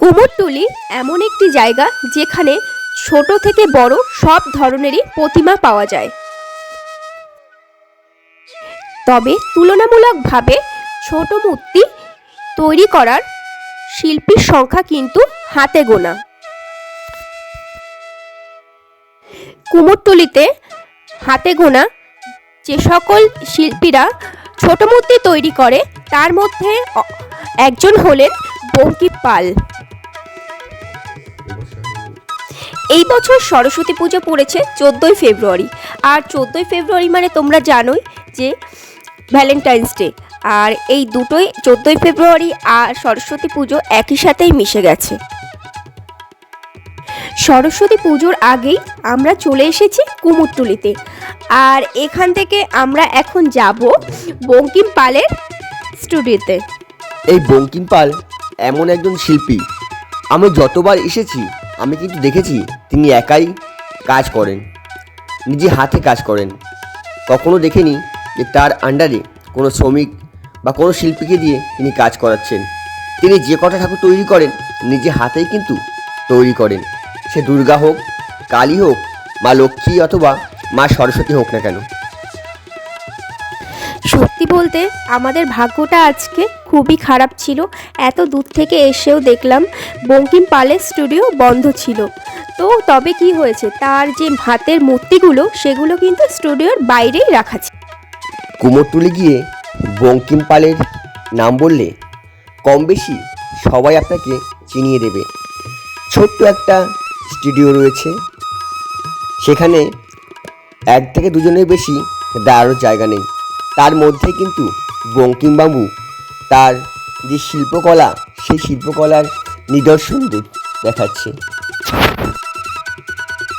কুমোরটুলি এমন একটি জায়গা যেখানে ছোট থেকে বড় সব ধরনেরই প্রতিমা পাওয়া যায়। তবে তুলনামূলকভাবে ছোট মূর্তি তৈরি করার শিল্পীর সংখ্যা কিন্তু হাতে গোনা। কুমোরটুলিতে হাতে গোনা যে সকল শিল্পীরা ছোট মূর্তি তৈরি করে, তার মধ্যে একজন হলেন বঙ্কিম পাল। এই বছর সরস্বতী পুজো পড়েছে চোদ্দোই ফেব্রুয়ারি। আর চোদ্দোই ফেব্রুয়ারি মানে তোমরা জানোই যে ভ্যালেন্টাইন্স ডে আর এই দুটোই চোদ্দোই ফেব্রুয়ারি আর সরস্বতী পুজো একই সাথেই মিশে গেছে। সরস্বতী পুজোর আগেই আমরা চলে এসেছি কুমোরটুলিতে আর এখান থেকে আমরা এখন যাব বঙ্কিম পালের স্টুডিওতে। এই বঙ্কিম পাল এমন একজন শিল্পী। আমি যতবার এসেছি, আমি কিন্তু দেখেছি তিনি একাই কাজ করেন, নিজে হাতে কাজ করেন। কখনো দেখিনি যে তার আন্ডারে কোনো শ্রমিক বা কোনো শিল্পীকে দিয়ে তিনি কাজ করাচ্ছেন। তিনি যে কটা ঠাকুর তৈরি করেন, নিজে হাতেই কিন্তু তৈরি করেন। সে দুর্গা হোক, কালী হোক, মা লক্ষ্মী অথবা মা সরস্বতী হোক না কেন। সত্যি বলতে আমাদের ভাগ্যটা আজকে খুবই খারাপ ছিল। এত দূর থেকে এসেও দেখলাম বঙ্কিম পালের স্টুডিও বন্ধ ছিল। তো তবে কি হয়েছে? তার যে হাতের মূর্তিগুলো, সেগুলো কিন্তু স্টুডিওর বাইরেই রাখা ছিল। কুমোরটুলি গিয়ে বঙ্কিম পালের নাম বললে, কম বেশি সবাই আপনাকে চিনিয়ে দেবে। ছোট্ট একটা স্টুডিও রয়েছে। সেখানে এক থেকে দুজনের বেশি দাঁড়ানোর জায়গা নেই। তার মধ্যে কিন্তু বঙ্কিমবাবু তার যে শিল্পকলা, সেই শিল্পকলার নিদর্শন দেখাচ্ছে।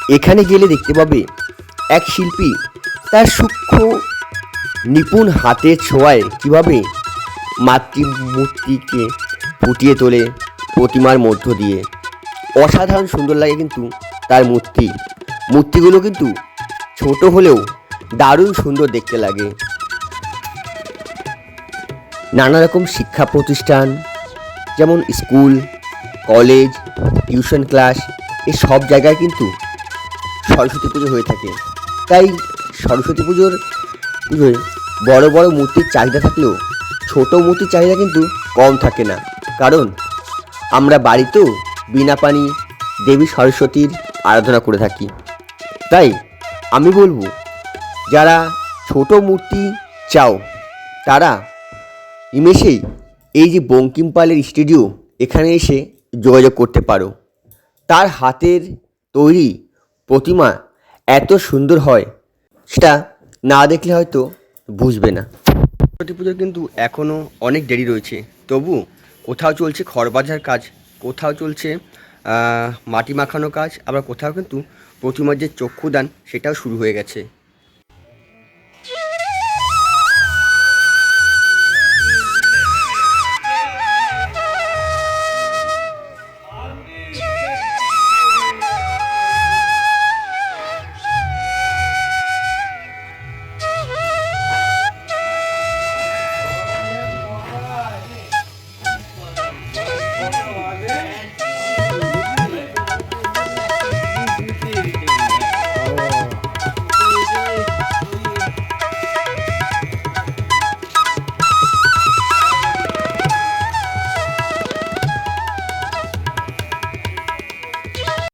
এখানে গেলে দেখতে পাবে এক শিল্পী তার সূক্ষ্ম নিপুণ হাতের ছোঁয়ায় কীভাবে মাতৃমূর্তিকে ফুটিয়ে তোলে প্রতিমার মধ্য দিয়ে। অসাধারণ সুন্দর লাগে কিন্তু তার মূর্তি। মূর্তিগুলো কিন্তু ছোট হলেও দারুণ সুন্দর দেখতে লাগে। নানা রকম শিক্ষা প্রতিষ্ঠান, যেমন স্কুল, কলেজ, টিউশন ক্লাস এই সব জায়গায় কিন্তু সরস্বতী পুজো হয়ে থাকে। তাই সরস্বতী পুজোর পুজোয় বড় বড় মূর্তির চাহিদা থাকলেও ছোট মূর্তির চাহিদা কিন্তু কম থাকে না। কারণ আমরা বাড়িতেও বিনা পানি দেবী সরস্বতীর আরাধনা করে থাকি। তাই আমি বলব, যারা ছোট মূর্তি চাও, তারা নিমেষেই এই যে বঙ্কিম পালের স্টুডিও, এখানে এসে যোগাযোগ করতে পারো। তার হাতের তৈরি প্রতিমা এত সুন্দর হয়, সেটা না দেখলে হয়তো বুঝবে না। সরস্বতী পুজোর কিন্তু এখনও অনেক দেরি রয়েছে। তবু কোথাও চলছে খড় খড়বাজার কাজ, কোথাও চলছে মাটি মাখানো কাজ, আবার কোথাও কিন্তু প্রতিমার যে চক্ষুদান, সেটাও শুরু হয়ে গেছে।